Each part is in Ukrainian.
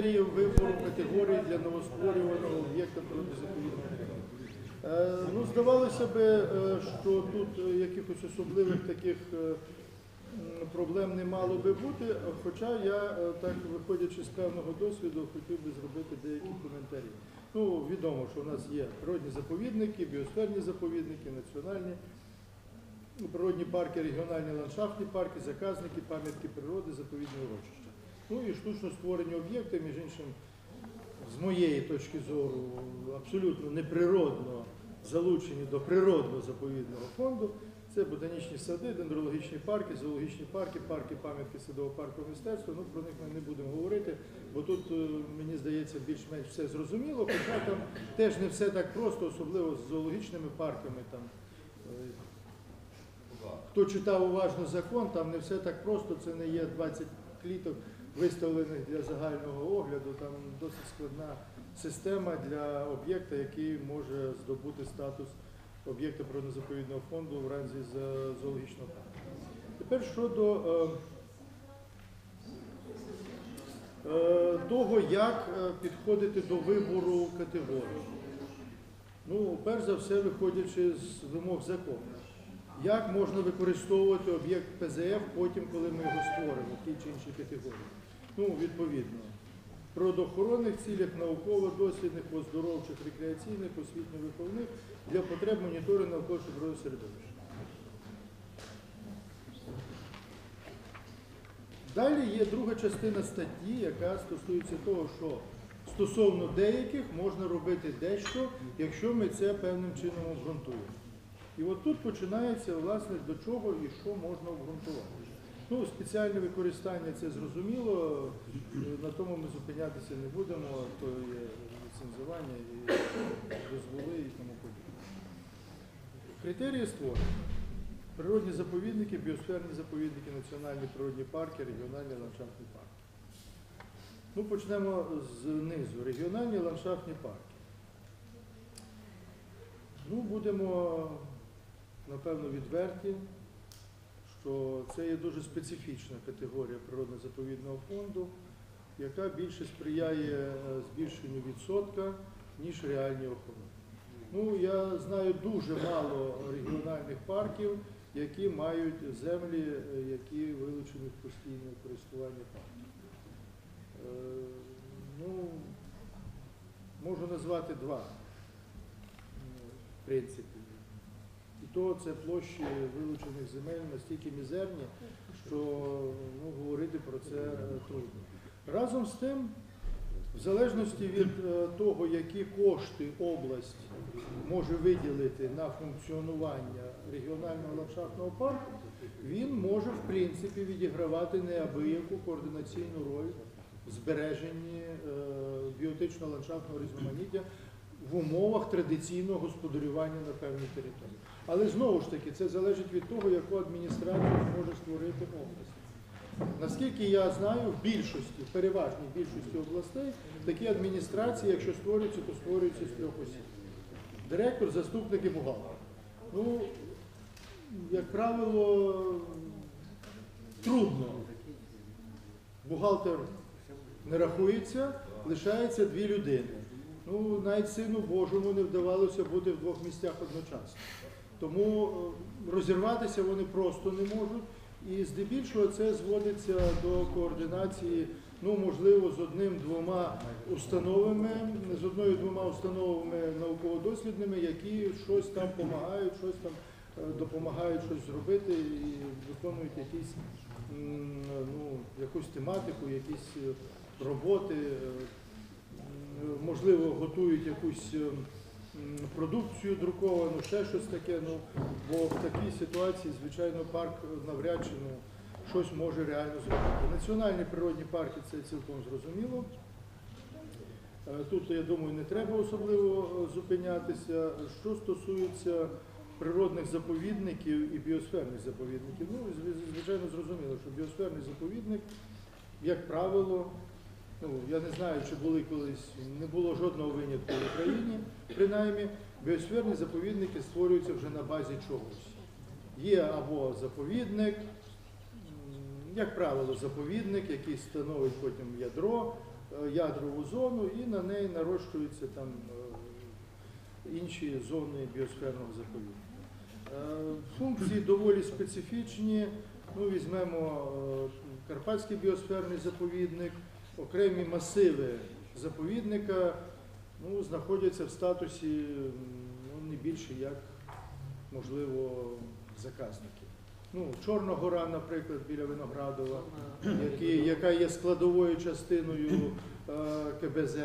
Вибору категорії для новостворюваного об'єкта природозаповідного. Е, Ну, здавалося би, е, що тут е, якихось особливих таких проблем не мало би бути, хоча я, так виходячи з певного досвіду, хотів би зробити деякі коментарі. Ну, відомо, що у нас є природні заповідники, біосферні заповідники, національні природні парки, регіональні ландшафтні парки, заказники, пам'ятки природи, заповідні урочища. Ну і штучно створені об'єкти, між іншим, з моєї точки зору, абсолютно неприродно залучені до природного заповідного фонду. Це ботанічні сади, дендрологічні парки, зоологічні парки, парки, пам'ятки садово-паркового мистецтва. Ну, про них ми не будемо говорити, бо тут, е, мені здається, більш-менш все зрозуміло, хоча там теж не все так просто, особливо з зоологічними парками. Там, е, Хто читав уважно закон, там не все так просто, це не є 20 кліток, виставлених для загального огляду. Там досить складна система для об'єкта, який може здобути статус об'єкта природно-заповідного фонду в разі з- зоологічного парку. Тепер щодо е, е, того, як е, підходити до вибору категорії. Ну, перш за все, виходячи з вимог закону. Як можна використовувати об'єкт ПЗФ потім, коли ми його створимо в тій чи іншій категорії? Ну, відповідно, природоохоронних цілях, науково-дослідних, оздоровчих, рекреаційних, освітньо-виховних для потреб моніторингу навколишнього природного середовища. Далі є друга частина статті, яка стосується того, що стосовно деяких можна робити дещо, якщо ми це певним чином обґрунтуємо. І от тут починається власне до чого і що можна обґрунтувати. Ну, спеціальне використання це зрозуміло, на тому ми зупинятися не будемо, то є ліцензування і дозволи і тому подібне. Критерії створення. Природні заповідники, біосферні заповідники, національні природні парки, регіональні ландшафтні парки. Ну, почнемо знизу. Регіональні ландшафтні парки. Ну, будемо, напевно, відверті, що це є дуже специфічна категорія природно-заповідного фонду, яка більше сприяє е, збільшенню відсотка, ніж реальній охороні. Ну, я знаю дуже мало регіональних парків, які мають землі, е, які вилучені в постійне користування парків. Е, Ну, можу назвати два. І то це площі вилучених земель настільки мізерні, що ну, говорити про це трудно. Разом з тим, в залежності від е, того, які кошти область може виділити на функціонування регіонального ландшафтного парку, він може в принципі відігравати неабияку координаційну роль в збереженні е, біотичного ландшафтного різноманіття в умовах традиційного господарювання на певній території. Але знову ж таки, це залежить від того, яку адміністрацію може створити область. Наскільки я знаю, в більшості, переважній більшості областей такі адміністрації, якщо створюються, то створюються з трьох осіб. Директор, заступник і бухгалтер. Ну, як правило, трудно. Бухгалтер не рахується, лишається дві людини. Ну, навіть сину Божому не вдавалося бути в двох місцях одночасно. Тому е, розірватися вони просто не можуть. І здебільшого це зводиться до координації, ну можливо, з одним-двома установами, з одною-двома установами науково-дослідними, які щось там допомагають, щось там е, допомагають щось зробити і виконують якісь ну, якусь тематику, якісь е, роботи, можливо, готують якусь. Продукцію друковану, ще щось таке. Ну бо в такій ситуації, звичайно, парк навряд чи ну, щось може реально зробити. Національні природні парки це цілком зрозуміло. Е, Тут, я думаю, не треба особливо е, зупинятися. Що стосується природних заповідників і біосферних заповідників, ну, звичайно, зрозуміло, що біосферний заповідник, як правило, ну, я не знаю, чи були колись, не було жодного винятку в Україні, принаймні, біосферні заповідники створюються вже на базі чогось. Є або заповідник, як правило, заповідник, який становить потім ядро, е, ядрову зону і на неї нарощуються там е, інші зони біосферного заповідника. Е, Функції доволі специфічні. Ну, візьмемо Карпатський біосферний заповідник, окремі масиви заповідника ну, знаходяться в статусі ну, не більше як, можливо, заказники. Ну, Чорна гора, наприклад, біля Виноградова, які, яка є складовою частиною е, КБЗ.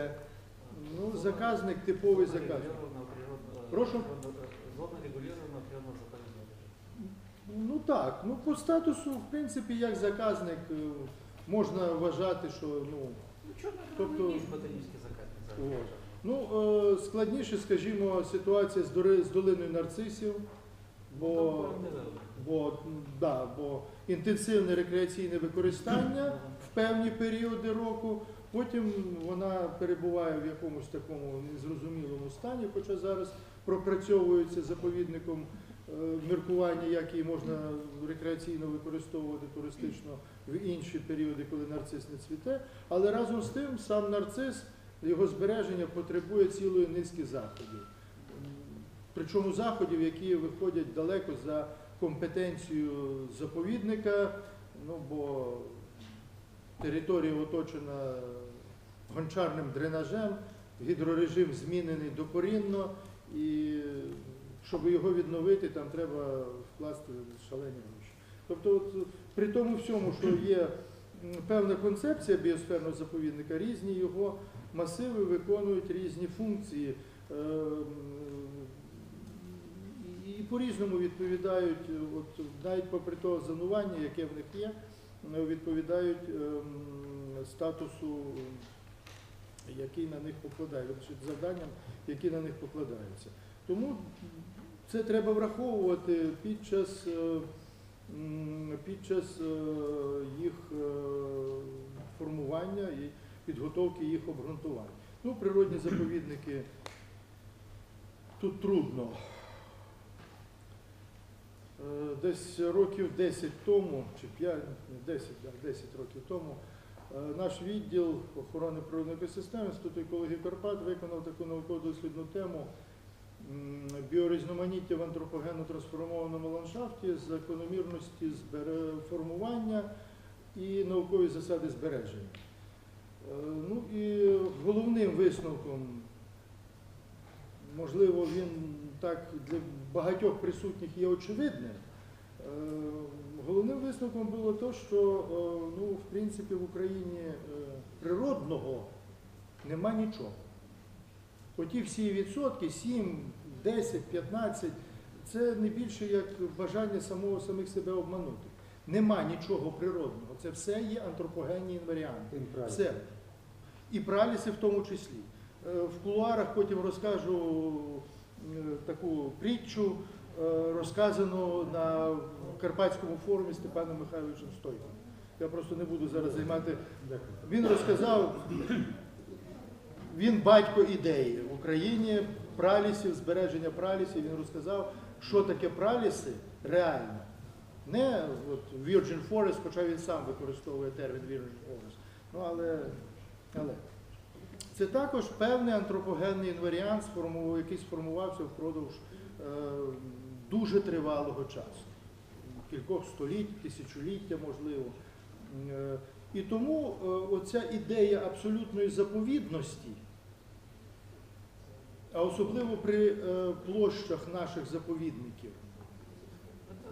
Ну, заказник, типовий заказник. Прошу? Зона регулирована природно заповідника. Ну так, ну по статусу, в принципі, як заказник е, можна вважати, що ну, Тобто- Є. От. ну е, складніше, скажімо, ситуація з, дори- з долиною нарцисів, бо, бо, да, бо інтенсивне рекреаційне використання в певні періоди року. Потім вона перебуває в якомусь такому незрозумілому стані, хоча зараз пропрацьовується заповідником міркування, як можна рекреаційно використовувати туристично в інші періоди, коли нарцис не цвіте. Але разом з тим сам нарцис, його збереження потребує цілої низки заходів. Причому заходів, які виходять далеко за компетенцію заповідника, ну бо територія оточена гончарним дренажем, гідрорежим змінений докорінно, і щоб його відновити, там треба вкласти шалені гроші. Тобто, от, при тому всьому, що є певна концепція біосферного заповідника, різні його масиви виконують різні функції. е, і- по-різному відповідають, е, от навіть попри те зонування, яке в них є, е, відповідають ем, статусу, який на них покладає, завданням, які на них покладаються. Тому це треба враховувати під час, е, під час е, їх е, формування і підготовки їх обґрунтувань. Ну, природні заповідники тут трудно. Десь років 10 тому, чи 5, 10, 10 років тому, наш відділ охорони природної екосистеми Інституту екології Карпат виконав таку науково-дослідну тему біорізноманіття в антропогенно трансформованому ландшафті, закономірності формування і наукові засади збереження. Е, Ну і головним висновком можливо, він так для багатьох присутніх є очевидним. Е, Головним висновком було те, що е, ну, в принципі в Україні природного нема нічого. Оті всі відсотки, 7, 10, 15, це не більше як бажання самого самих себе обманути. Нема нічого природного. Це все є антропогенні інваріанти. Все. І праліси в тому числі. Е, В кулуарах потім розкажу е, таку притчу, е, розказану на Карпатському форумі Степаном Михайловичем Стойком. Я просто не буду зараз займати. Він розказав, він батько ідеї в Україні пралісів, збереження пралісів. Він розказав, що таке праліси реально. Не от Virgin Forest, хоча він сам використовує термін Virgin Forest. Ну, але, але. Це також певний антропогенний інваріант, який сформувався впродовж е, дуже тривалого часу, кількох століть, тисячоліття, можливо. Е, і тому е, оця ідея абсолютної заповідності, а особливо при е, площах наших заповідників,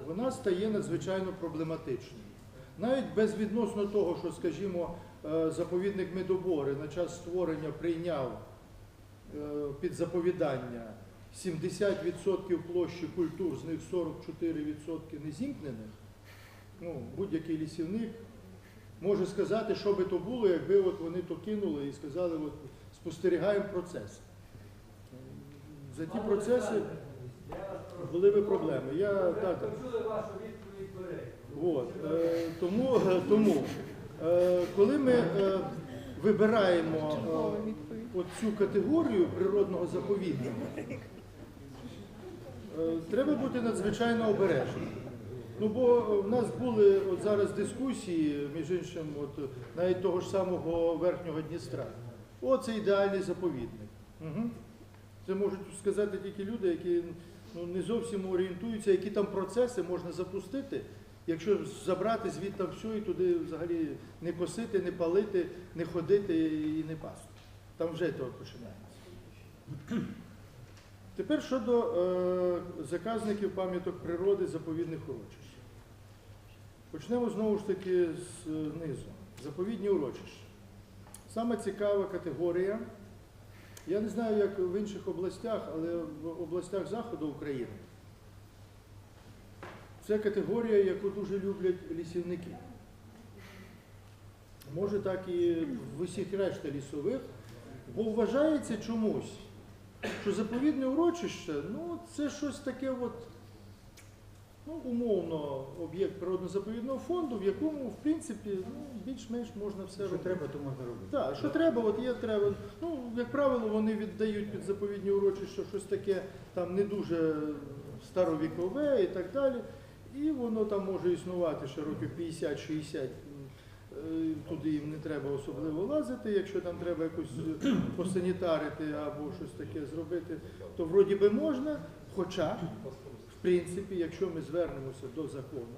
вона стає надзвичайно проблематичною. Навіть безвідносно того, що, скажімо, е, заповідник Медобори на час створення прийняв е, під заповідання 70% площі культур, з них 44% незімкнених, ну, будь-який лісівник може сказати, що би то було, якби от вони то кинули і сказали, от спостерігаємо процес. За ті процеси були би проблеми. Я, так. От, е, тому, тому е, коли ми е, вибираємо е, цю категорію природного заповідника, е, треба бути надзвичайно обережним. Ну бо в нас були от зараз дискусії, між іншим, от навіть того ж самого верхнього Дністра. О, це ідеальний заповідник. Угу. Це можуть сказати тільки люди, які ну, не зовсім орієнтуються, які там процеси можна запустити, якщо забрати звідти все і туди взагалі не косити, не палити, не ходити і не пасти. Там вже то починається. Тепер щодо е, заказників пам'яток природи заповідних урочищ. Почнемо знову ж таки з е. Заповідні урочища. Саме цікава категорія. Я не знаю, як в інших областях, але в областях Заходу України це категорія, яку дуже люблять лісівники. Може так і в усіх решта лісових, бо вважається чомусь, що заповідне урочище, ну, це щось таке, от, ну, умовно, об'єкт природно-заповідного фонду, в якому, в принципі, ну, більш-менш можна все Що робити. треба, то можна робити. Так, що треба, от є треба. Ну, як правило, вони віддають під заповідні урочища щось таке там не дуже старовікове і так далі. І воно там може існувати ще років 50-60. Е, Туди їм не треба особливо лазити. Якщо там треба якось посанітарити або щось таке зробити, то вроді би можна. Хоча, принципі, якщо ми звернемося до закону,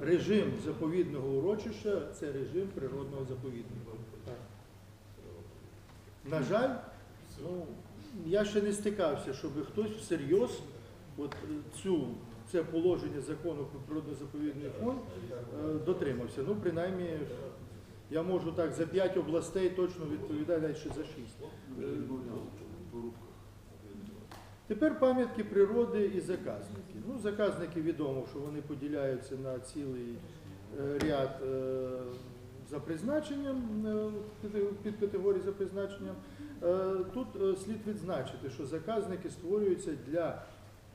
режим заповідного урочища це режим природного заповідника. На жаль, ну, я ще не стикався, щоб хтось всерйоз це положення закону про природно-заповідний фонд е, дотримався. Ну, принаймні, я можу так за п'ять областей точно відповідати, навіть ще за шість. Е, Тепер пам'ятки природи і заказники. Ну, заказники відомо, що вони поділяються на цілий е, ряд е, за призначенням, е, під категорії за призначенням. Тут слід відзначити, що заказники створюються для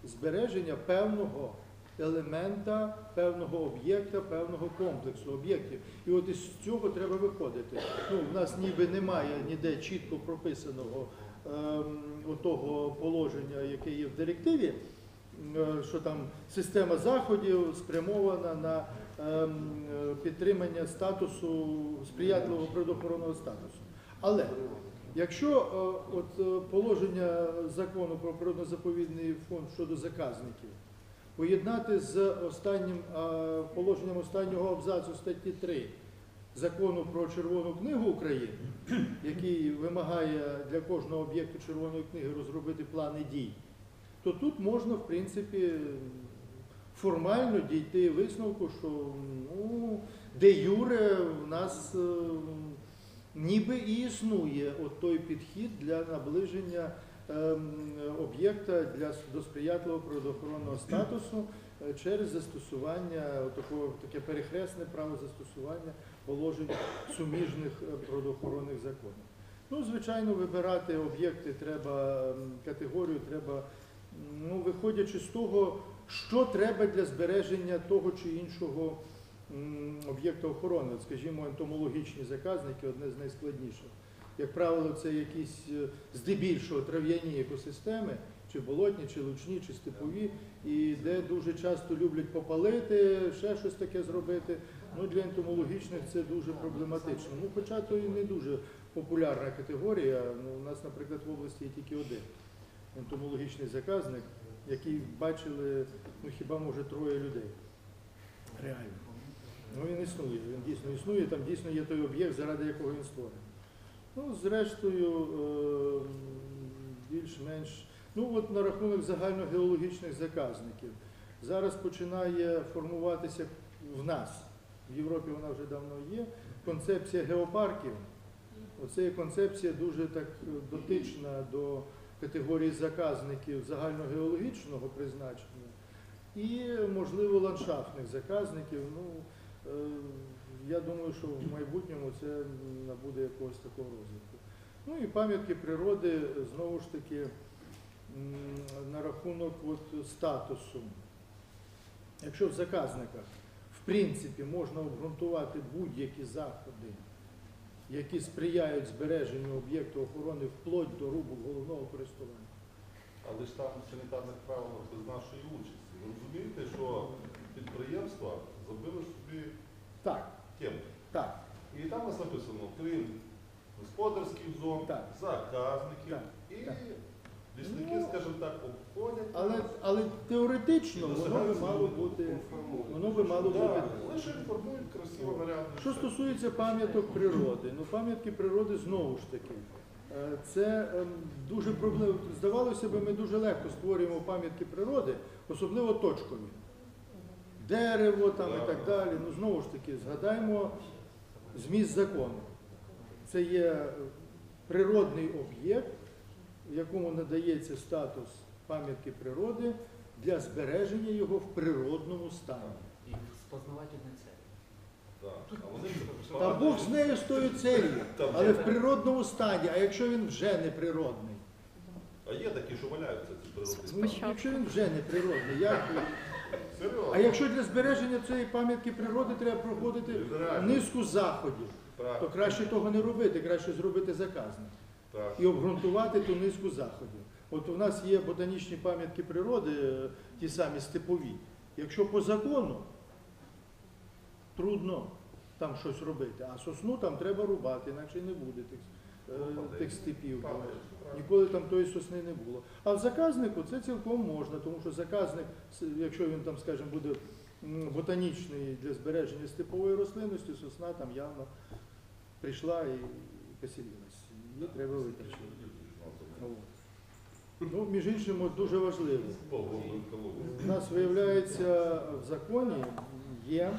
збереження певного елемента, певного об'єкта, певного комплексу об'єктів. І от із цього треба виходити. Ну, в нас ніби немає ніде чітко прописаного ем, отого положення, яке є в директиві, е, що там система заходів спрямована на ем, підтримання статусу сприятливого природоохоронного статусу. Але якщо е, от е, положення закону про природно-заповідний фонд щодо заказників поєднати з останнім положенням останнього абзацу статті 3 закону про Червону книгу України, який вимагає для кожного об'єкту червоної книги розробити плани дій, то тут можна, в принципі, формально дійти висновку, що ну, де юре в нас е, ніби і існує от той підхід для наближення ем, об'єкта для до сприятливого природоохоронного статусу е, через застосування такого таке перехресне право застосування положень суміжних е, природоохоронних законів. Ну, звичайно, вибирати об'єкти треба категорію, треба, ну, виходячи з того, що треба для збереження того чи іншого об'єкта охорони. От, Скажімо, ентомологічні заказники одне з найскладніших. Як правило, це якісь е, здебільшого трав'яні екосистеми, чи болотні, чи лучні, чи степові, і де дуже часто люблять попалити, ще щось таке зробити. Ну, для ентомологічних це дуже проблематично. Ну, хоча то і не дуже популярна категорія. Ну, у нас, наприклад, в області є тільки один ентомологічний заказник, який бачили ну, хіба може троє людей. Реально. Ну він існує, він дійсно існує, там дійсно є той об'єкт, заради якого він створений. Ну, зрештою, е, більш-менш. Ну, от на рахунок загальногеологічних заказників. Зараз починає формуватися в нас, в Європі вона вже давно є, концепція геопарків. Оце є концепція дуже так е, дотична до категорії заказників загальногеологічного призначення і, можливо, ландшафтних заказників. Ну, е, я думаю, що в майбутньому це набуде якогось такого розвитку. Ну і пам'ятки природи, знову ж таки, на рахунок от статусу. Якщо в заказниках, принципі, можна обґрунтувати будь-які заходи, які сприяють збереженню об'єкту охорони вплоть до рубу головного користування. Але ж там санітарних правилах без нашої участі. Ви розумієте, що підприємства забили собі Так, тему. так, І там у нас написано, крім господарських зон, Так. заказників Так, і так. Лісники, Ну, скажімо так, обходять. але, але теоретично воно би мало бути. Воно би мало Да, бути. Лише інформують красиво, нарядно. Що стосується пам'яток природи, ну пам'ятки природи знову ж таки. е, Це ем, дуже проблема. Здавалося б, ми дуже легко створюємо пам'ятки природи, особливо точкові. Дерево там і так далі. Ну знову ж таки, згадаймо зміст закону. Це є е, природний об'єкт, якому надається статус пам'ятки природи для збереження його в природному стані. І спознавательний цель. Так. Та Бог з нею з тою целью, але в природному стані, а якщо він вже не природний? А є такі, що валяються ці природні. Ну, якщо він вже не природний, як. А якщо для збереження цієї пам'ятки природи треба проходити низку заходів, то краще того не робити, краще зробити заказник. І обґрунтувати ту низку заходів. От у нас є ботанічні пам'ятки природи, е, ті самі степові. Якщо по закону, трудно там щось робити, а сосну там треба рубати, інакше не буде тих, е, тих степів. Ніколи там тої сосни не було. А в заказнику це цілком можна, тому що заказник, якщо він там, скажімо, буде ботанічний для збереження степової рослинності, сосна там явно прийшла і поселилась. Її треба витрачити. Ну, між іншим, от дуже важливо. У нас виявляється в законі є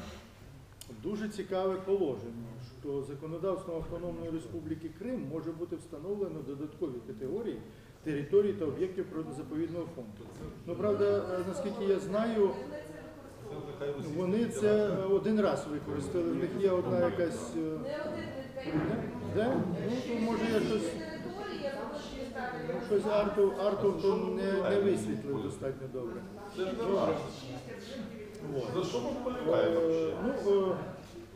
дуже цікаве положення, що законодавством Автономної Республіки Крим може бути встановлено додаткові категорії територій та об'єктів природно-заповідного фонду. Ну, правда, наскільки я знаю, вони це один раз використали. В них є одна якась. е, Де? Ну, то може я щось. Щось Арту, Арту то не, не висвітлив достатньо добре. Це ж не раз. За що ми вболіваємо? Е, Ну, е,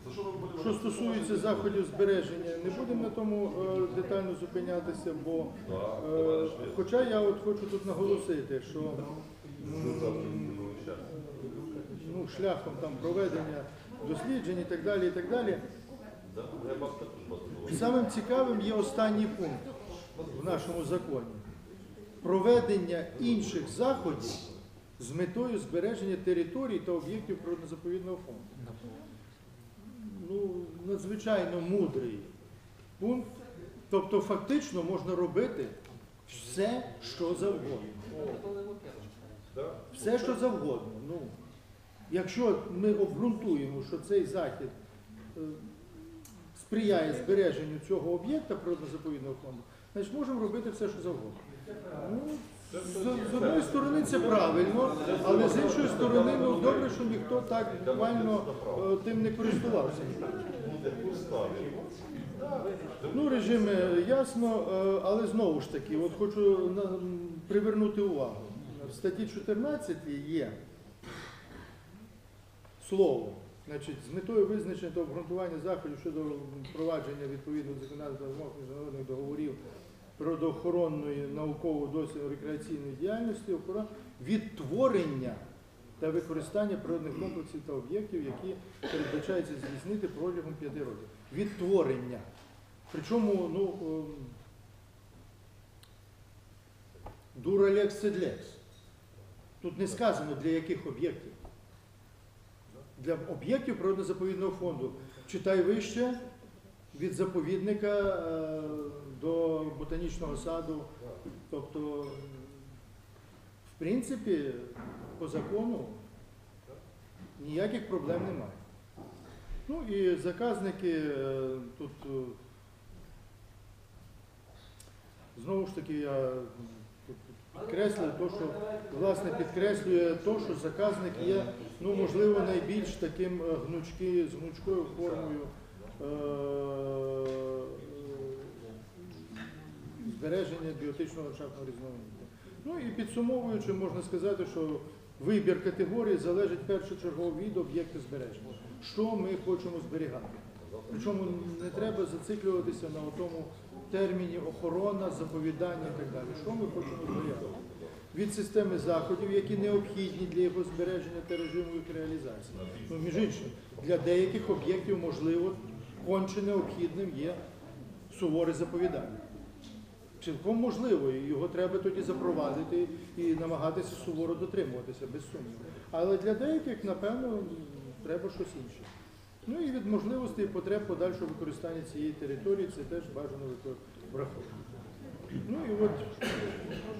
За що ми вболіваємо? що стосується заходів збереження, не будемо на тому е, детально зупинятися, бо Да, е, товариш хоча я от хочу тут наголосити, що Це завтра не було щастя. ну, шляхом там проведення досліджень і так далі, і так далі. Да, я теж вас було. Самим цікавим є останній пункт в нашому законі. Проведення інших заходів з метою збереження територій та об'єктів природно-заповідного фонду. Ну, надзвичайно мудрий пункт. Тобто фактично можна робити все, що завгодно. Все, що завгодно. Ну, якщо ми обґрунтуємо, що цей захід е, сприяє збереженню цього об'єкта природно-заповідного фонду, значить можемо робити все, що завгодно. Ну, з, з одної сторони це правильно, але з іншої сторони, ну добре, що ніхто так буквально е, тим не користувався. Ну, режим е, ясно, е, але знову ж таки, от хочу привернути увагу. В статті 14 є слово. Значить, з метою визначення та обґрунтування заходів щодо впровадження відповідних законодавчих вимог міжнародних договорів природоохоронної науково-дослідно рекреаційної діяльності, відтворення та використання природних комплексів та об'єктів, які передбачається здійснити протягом п'яти років. Відтворення. Причому, ну, ем, дуралекс седлекс. Тут не сказано для яких об'єктів. Для об'єктів природно-заповідного фонду. Читай вище від заповідника е, до ботанічного саду. Тобто, в принципі, по закону ніяких проблем немає. Ну і заказники е, тут е, знову ж таки я тут то, що власне підкреслює то, що заказник є, ну можливо, найбільш таким е, гнучки, з гнучкою формою е, збереження біотичного ландшафтного різноманіття. Ну і підсумовуючи, можна сказати, що вибір категорії залежить першочергово від об'єкту збереження. Що ми хочемо зберігати? Причому не треба зациклюватися на тому терміні охорона, заповідання і так далі. Що ми хочемо зберігати? від системи заходів, які необхідні для його збереження та режиму їх реалізації. Ну, між іншим, для деяких об'єктів, можливо, конче необхідним є суворе заповідання. Цілком можливо, його треба тоді запровадити і намагатися суворо дотримуватися, без сумніву. Але для деяких, напевно, треба щось інше. Ну і від можливостей і потреб подальшого використання цієї території це теж бажано враховувати. Ну і от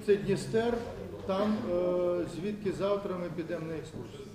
це Дністер, там, е, звідки завтра ми підемо на екскурсію.